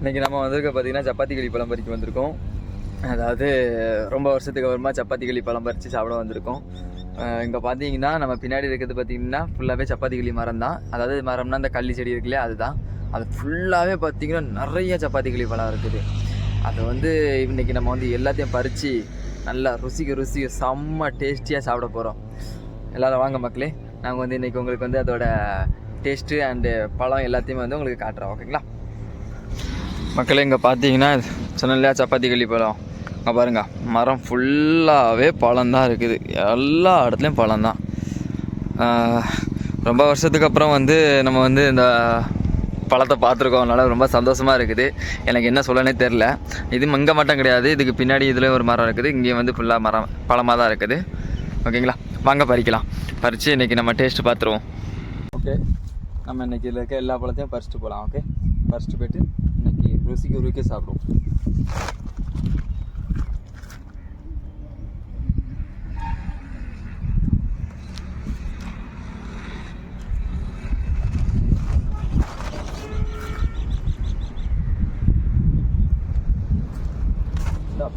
இன்றைக்கி நம்ம வந்திருக்க பார்த்தீங்கன்னா சப்பாத்தி களி பழம் பறிக்க வந்திருக்கோம். அதாவது ரொம்ப வருஷத்துக்கு அப்புறமா சப்பாத்தி களி பழம் பறித்து சாப்பிட வந்திருக்கோம். இங்கே பார்த்தீங்கன்னா நம்ம பின்னாடி இருக்கிறது பார்த்தீங்கன்னா ஃபுல்லாகவே சப்பாத்தி களி மரம் தான். அதாவது மரம்னா அந்த கள்ளி செடி இருக்குல்லையா அதுதான். அது ஃபுல்லாகவே பார்த்திங்கன்னா நிறைய சப்பாத்தி களி பழம் இருக்குது. அதை வந்து இன்னைக்கு நம்ம வந்து எல்லாத்தையும் பறித்து நல்லா ருசிக்கு ருசிக்கு செம்ம டேஸ்டியாக சாப்பிட போகிறோம் எல்லோரும் வாங்க மக்களே நாங்கள் வந்து இன்றைக்கி உங்களுக்கு வந்து அதோட டேஸ்ட்டு அண்டு பழம் எல்லாத்தையுமே வந்து உங்களுக்கு காட்டுறோம். ஓகேங்களா மக்களே இங்கே பார்த்தீங்கன்னா சொன்ன இல்லையா சப்பாத்தி களி பழம் அங்கே பாருங்க மரம் ஃபுல்லாகவே பழம் தான் இருக்குது. எல்லா இடத்துலையும் பழம் தான் ரொம்ப வருஷத்துக்கு அப்புறம் வந்து நம்ம வந்து இந்த பழத்தை பார்த்துருக்கோம் அதனால் ரொம்ப சந்தோஷமாக இருக்குது. எனக்கு என்ன சொல்லனே தெரில இது இங்கே மட்டும் கிடையாது. இதுக்கு பின்னாடி இதுலேயும் ஒரு மரம் இருக்குது. இங்கேயும் வந்து ஃபுல்லாக மரம் பழமாக தான் இருக்குது. ஓகேங்களா? வாங்க பறிக்கலாம். பறித்து இன்றைக்கி நம்ம டேஸ்ட்டு பார்த்துருவோம். ஓகே நம்ம இன்றைக்கி இதில் இருக்க எல்லா பழத்தையும் பறிச்சுட்டு போகலாம் ஓகே பறிச்சுட்டு போயிட்டு ருசிக்கு ருசிக்கு ருக்கே சாப்பிடும்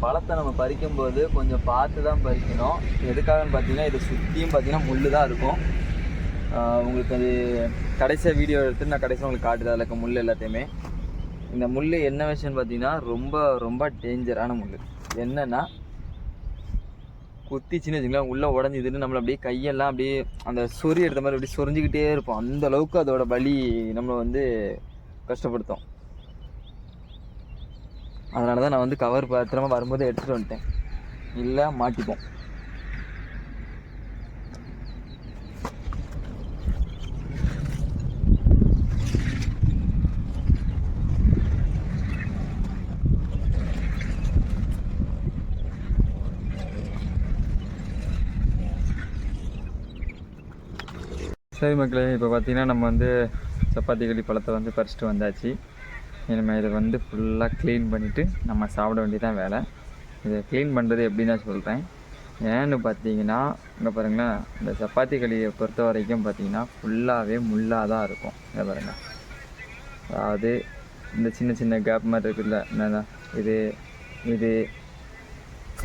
பழத்தை நம்ம பறிக்கும்போது கொஞ்சம் பார்த்து தான் பறிக்கணும். எதுக்காகன்னு பார்த்தீங்கன்னா இதை சுற்றியும் பார்த்தீங்கன்னா முள் தான் இருக்கும். ஆஹ் உங்களுக்கு அது கடைசியாக வீடியோ எடுத்து நான் கடைசியாக உங்களுக்கு காட்டுது அதில் இருக்க முள் எல்லாத்தையுமே. இந்த முள் என்ன விஷயம்னு பார்த்தீங்கன்னா ரொம்ப ரொம்ப டேஞ்சரான முள் என்னென்னா குத்திச்சுன்னு வச்சுங்களேன் உள்ளே உடஞ்சிதுன்னு நம்மளை அப்படியே கையெல்லாம் அப்படியே அந்த சொறி எடுத்த மாதிரி அப்படியே சொரிஞ்சிக்கிட்டே இருப்போம். அந்த அளவுக்கு அதோட வலி நம்மளை வந்து கஷ்டப்படுத்தும். அதனால தான் நான் வந்து கவர் பத்திரமா வரும்போது எடுத்துகிட்டு வந்துட்டேன். இல்லை மாட்டிப்போம். சரி மக்களே இப்போ பார்த்தீங்கன்னா நம்ம வந்து சப்பாத்தி களி பழத்தை வந்து பறிச்சுட்டு வந்தாச்சு. இனிமேல் இதை வந்து ஃபுல்லாக க்ளீன் பண்ணிவிட்டு நம்ம சாப்பிட வேண்டியதான் வேலை. இதை க்ளீன் பண்ணுறது எப்படின்னு தான் சொல்கிறேன் ஏன்னு பார்த்தீங்கன்னா இங்கே பாருங்களேன் இந்த சப்பாத்தி களியை பொறுத்த வரைக்கும் பார்த்தீங்கன்னா ஃபுல்லாகவே முள்ளாக தான் இருக்கும். இங்கே பாருங்கள் அதாவது இந்த சின்ன சின்ன கேப் மாதிரி இருக்குல்ல என்னன்னா இது இது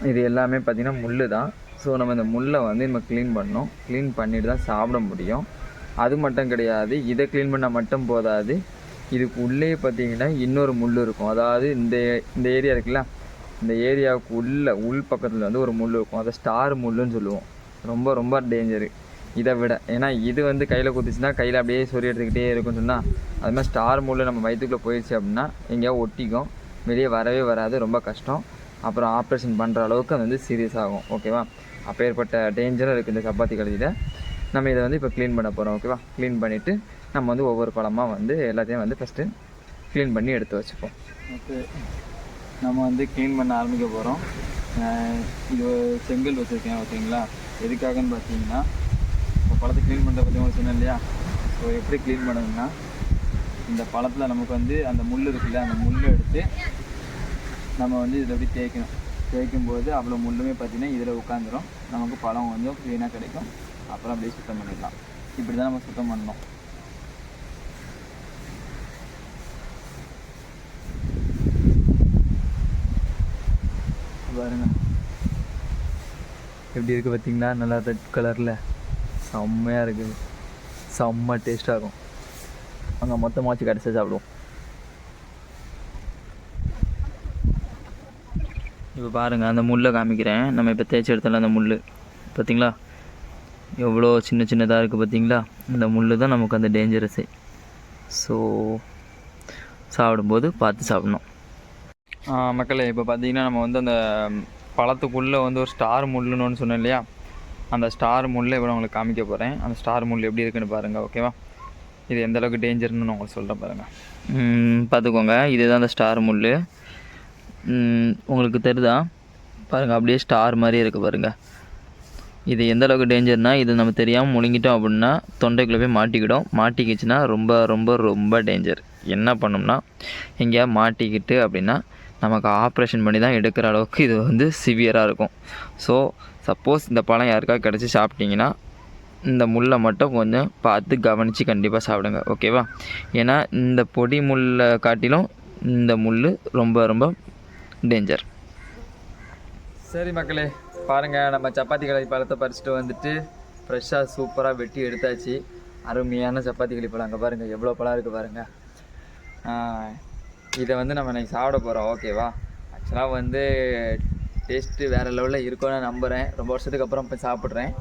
இது எல்லாமே பார்த்திங்கன்னா முள் தான் ஸோ நம்ம இந்த முள்ளை வந்து நம்ம க்ளீன் பண்ணணும். க்ளீன் பண்ணிட்டு தான் சாப்பிட முடியும். அது மட்டும் கிடையாது இதை க்ளீன் பண்ணால் மட்டும் போதாது. இதுக்கு உள்ளே பார்த்தீங்கன்னா இன்னொரு முள் இருக்கும். அதாவது இந்த இந்த ஏரியா இருக்குல்ல இந்த ஏரியாவுக்கு உள்ள உள் பக்கத்தில் வந்து ஒரு முள் இருக்கும். அதை ஸ்டார் முள்ளுன்னு சொல்லுவோம். ரொம்ப ரொம்ப டேஞ்சரு இதை விட ஏன்னா இது வந்து கையில் குத்துச்சுன்னா கையில் அப்படியே சொறி எடுத்துக்கிட்டே இருக்கும்னு சொன்னால் அது மாதிரி ஸ்டார் முள் நம்ம வயிற்றுக்குள்ளே போயிடுச்சு அப்படின்னா எங்கேயாவது ஒட்டிக்கும். வெளியே வரவே வராது ரொம்ப கஷ்டம். அப்புறம் ஆப்ரேஷன் பண்ணுற அளவுக்கு அது வந்து சீரியஸ் ஆகும். ஓகேவா அப்பேற்பட்ட டேஞ்சரும் இருக்குது இந்த சப்பாத்தி கழுதியில் நம்ம இதை வந்து இப்போ க்ளீன் பண்ண போகிறோம் ஓகேவா க்ளீன் பண்ணிவிட்டு நம்ம வந்து ஒவ்வொரு பழமாக வந்து எல்லாத்தையும் வந்து ஃபஸ்ட்டு க்ளீன் பண்ணி எடுத்து வச்சுப்போம். ஓகே. நம்ம வந்து க்ளீன் பண்ண ஆரம்பிக்க போகிறோம் இது செங்கல் வச்சுருக்கேன் ஓகேங்களா? எதுக்காகன்னு பார்த்தீங்கன்னா இப்போ பழத்தை க்ளீன் பண்ணுறத பற்றி உங்களுக்கு சொன்னேன் இல்லையா? ஸோ எப்படி க்ளீன் பண்ணணும்னா இந்த பழத்தில் நமக்கு வந்து அந்த முள் இருக்குல்ல அந்த முள் எடுத்து நம்ம வந்து இதில் எப்படி தேய்க்கணும்? தேய்க்கும் போது அவ்வளோ முள்ளுமே பார்த்தீங்கன்னா இதில் உட்காந்துரும் நமக்கு பழம் கொஞ்சம் க்ளீனாக கிடைக்கும். அப்புறம் அப்படியே சுத்தம் பண்ணிடலாம். இப்படி தான் நம்ம சுத்தம் பண்ணணும். பாருங்க. எப்படி இருக்குது பார்த்தீங்களா? நல்லா ரெட் கலரில் செம்மையாக இருக்குது செம்ம டேஸ்ட்டாக இருக்கும். அங்கே மொத்தமாக வச்சு கடைசியாக சாப்பிடுவோம். இப்போ பாருங்கள் அந்த முள்ளை காமிக்கிறேன். நம்ம இப்போ தேய்ச்சி எடுத்தோம்ல அந்த முள் பார்த்தீங்களா எவ்வளோ சின்ன சின்னதாக இருக்குது பார்த்தீங்களா? இந்த முள் தான் நமக்கு அந்த டேஞ்சரஸே ஸோ சாப்பிடும்போது பார்த்து சாப்பிடணும். மக்களே இப்போ பார்த்தீங்கன்னா நம்ம வந்து அந்த பழத்துக்குள்ளே வந்து ஒரு ஸ்டார் முள்ளுன்னு ஒன்று சொன்னேன் இல்லையா? அந்த ஸ்டார் முள்ளை இப்போ உங்களுக்கு காமிக்க போகிறேன் அந்த ஸ்டார் முள் எப்படி இருக்குன்னு பாருங்கள் ஓகேவா இது எந்த அளவுக்கு டேஞ்சர்னு நான் உங்களுக்கு சொல்கிறேன் பாருங்கள் பார்த்துக்கோங்க. இதுதான் அந்த ஸ்டார் முள் உங்களுக்கு தெரியுதா பாருங்கள் அப்படியே ஸ்டார் மாதிரி இருக்குது பாருங்கள் இது எந்த அளவுக்கு டேஞ்சர்னா இது நம்ம தெரியாமல் முழுங்கிட்டோம் அப்படின்னா தொண்டைக்குள்ளே போய் மாட்டிக்கிடும். மாட்டிக்கிச்சுன்னா ரொம்ப ரொம்ப ரொம்ப டேஞ்சர் என்ன பண்ணோம்னா எங்கேயா மாட்டிக்கிட்டு அப்படின்னா நமக்கு ஆப்ரேஷன் பண்ணி தான் எடுக்கிற அளவுக்கு இது வந்து சிவியராக இருக்கும். ஸோ சப்போஸ் இந்த பழம் யாருக்காவது கிடச்சி சாப்பிட்டீங்கன்னா இந்த முள்ளை மட்டும் கொஞ்சம் பார்த்து கவனித்து கண்டிப்பாக சாப்பிடுங்க. ஓகேவா ஏன்னா இந்த பொடி முள்ளை காட்டிலும் இந்த முள் ரொம்ப ரொம்ப டேஞ்சர் சரி மக்களே பாருங்கள் நம்ம சப்பாத்தி களி பழத்தை பறிச்சுட்டு வந்துட்டு ஃப்ரெஷ்ஷாக சூப்பராக வெட்டி எடுத்தாச்சு. அருமையான சப்பாத்தி களி பழம் அங்கே பாருங்கள் எவ்வளோ பழம் இருக்குது பாருங்கள் இதை வந்து நம்ம இன்னைக்கு சாப்பிட போகிறோம் ஓகேவா ஆக்சுவலாக வந்து டேஸ்ட்டு வேறு லெவலில் இருக்கும்னு நம்புகிறேன் ரொம்ப வருஷத்துக்கு அப்புறம் இப்போ சாப்பிட்றேன்.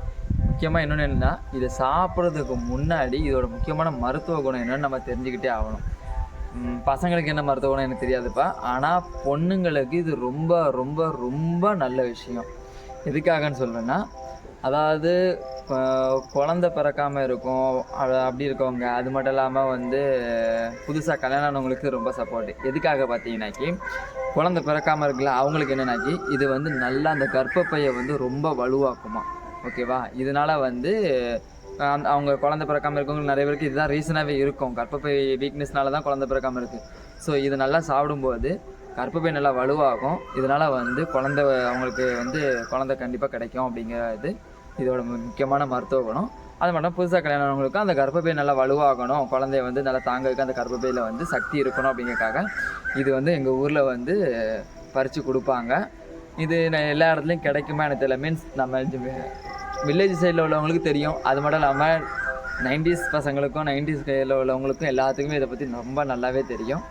முக்கியமாக இன்னொன்று என்னென்னா இதை சாப்பிட்றதுக்கு முன்னாடி இதோட முக்கியமான மருத்துவ குணம் என்னென்னு நம்ம தெரிஞ்சுக்கிட்டே ஆகணும். பசங்களுக்கு என்ன மருத்துவ குணம் எனக்கு தெரியாதுப்பா. ஆனால் பொண்ணுங்களுக்கு இது ரொம்ப ரொம்ப ரொம்ப நல்ல விஷயம். எதுக்காகன்னு சொல்கிறேன்னா அதாவது குழந்த பிறக்காமல் இருக்கும் அப்படி இருக்கவங்க அது மட்டும் இல்லாமல் வந்து புதுசாக கல்யாணம் ஆனவங்களுக்கு ரொம்ப சப்போர்ட் எதுக்காக பார்த்தீங்கன்னாக்கி குழந்த பிறக்காமல் இருக்குல்ல அவங்களுக்கு என்னன்னாக்கி இது வந்து நல்லா அந்த கர்ப்பப்பையை வந்து ரொம்ப வலுவாக்குமா. ஓகேவா இதனால் வந்து அந்த- அவங்க குழந்த பிறக்காமல் இருக்கவங்க நிறைய பேருக்கு இதுதான் ரீசனாகவே இருக்கும். கர்ப்பப்பை வீக்னஸ்னால தான் குழந்த பிறக்காமல் இருக்குது ஸோ இது நல்லா சாப்பிடும்போது கர்ப்பப்பை நல்லா வலுவாகும். இதனால் வந்து குழந்தை அவங்களுக்கு வந்து குழந்தை கண்டிப்பாக கிடைக்கும் அப்படிங்கிறது இதோட முக்கியமான மருத்துவ குணம். அது மட்டும் புதுசாக கல்யாணவங்களுக்கும் அந்த கர்ப்பப்பை நல்லா வலுவாகணும். குழந்தைய வந்து நல்லா தாங்கறதுக்கு அந்த கர்ப்பப்பையில் வந்து சக்தி இருக்கணும் அப்படிங்கிறக்காக இது வந்து எங்கள் ஊரில் வந்து பறித்து கொடுப்பாங்க. இது நான் எல்லா இடத்துலையும் கிடைக்குமா எனக்கு தெரியல. மீன்ஸ் நம்ம வில்லேஜ் சைடில் உள்ளவங்களுக்கு தெரியும். அது மட்டும் இல்லாமல் நைன்டிஸ் பசங்களுக்கும் நைன்டிஸ் கையில் உள்ளவங்களுக்கும் எல்லாத்துக்குமே இதை பற்றி ரொம்ப நல்லாவே தெரியும்.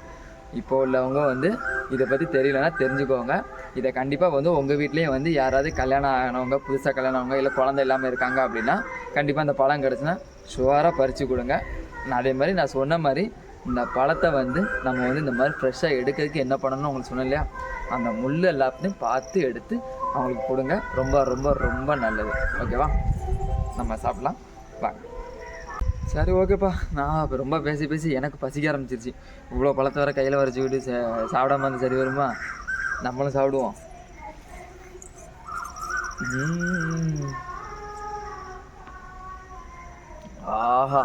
இப்போ உள்ளவங்க வந்து இதை பற்றி தெரியலன்னா தெரிஞ்சுக்கோங்க. இதை கண்டிப்பாக வந்து உங்கள் வீட்லேயும் வந்து யாராவது கல்யாணம் ஆனவங்க புதுசாக கல்யாணம் ஆனவங்க இல்லை குழந்தை இல்லாமல் இருக்காங்க அப்படின்னா கண்டிப்பாக அந்த பழம் கிடச்சுன்னா ஷுவராக பறித்து கொடுங்க. நான் அதே மாதிரி நான் சொன்ன மாதிரி இந்த பழத்தை வந்து நம்ம வந்து இந்த மாதிரி ஃப்ரெஷ்ஷாக எடுக்கிறதுக்கு என்ன பண்ணணும்னு உங்களுக்கு சொன்னேன் இல்லையா? அந்த முள் எல்லாத்தையும் பார்த்து எடுத்து அவங்களுக்கு கொடுங்க. ரொம்ப ரொம்ப ரொம்ப நல்லது. ஓகேவா? நம்ம சாப்பிட்லாம். வாங்க சரி ஓகேப்பா. நான் இப்போ ரொம்ப பேசி பேசி எனக்கு பசிக்க ஆரம்பிச்சிருச்சு. இவ்வளோ பழத்தை வர கையில் வரைச்சிக்கிட்டு சாப்பிடாம வந்து சரி வருமா? நம்மளும் சாப்பிடுவோம். ஆஹா.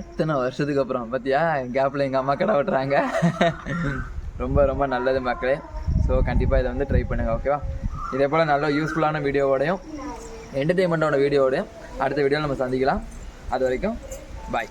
எத்தனை வருஷத்துக்கு அப்புறம் பார்த்தியா என் கேப்பில் எங்கள் அம்மா கடை வெட்டுறாங்க. ரொம்ப ரொம்ப நல்லது மக்களே. ஸோ கண்டிப்பாக இதை வந்து ட்ரை பண்ணுங்கள் ஓகேவா இதே போல் நல்ல யூஸ்ஃபுல்லான வீடியோவோடையும் என்டர்டெயின்மெண்ட்டோட வீடியோவோடையும் அடுத்த வீடியோவில் நம்ம சந்திக்கலாம். அது வரைக்கும் பாய்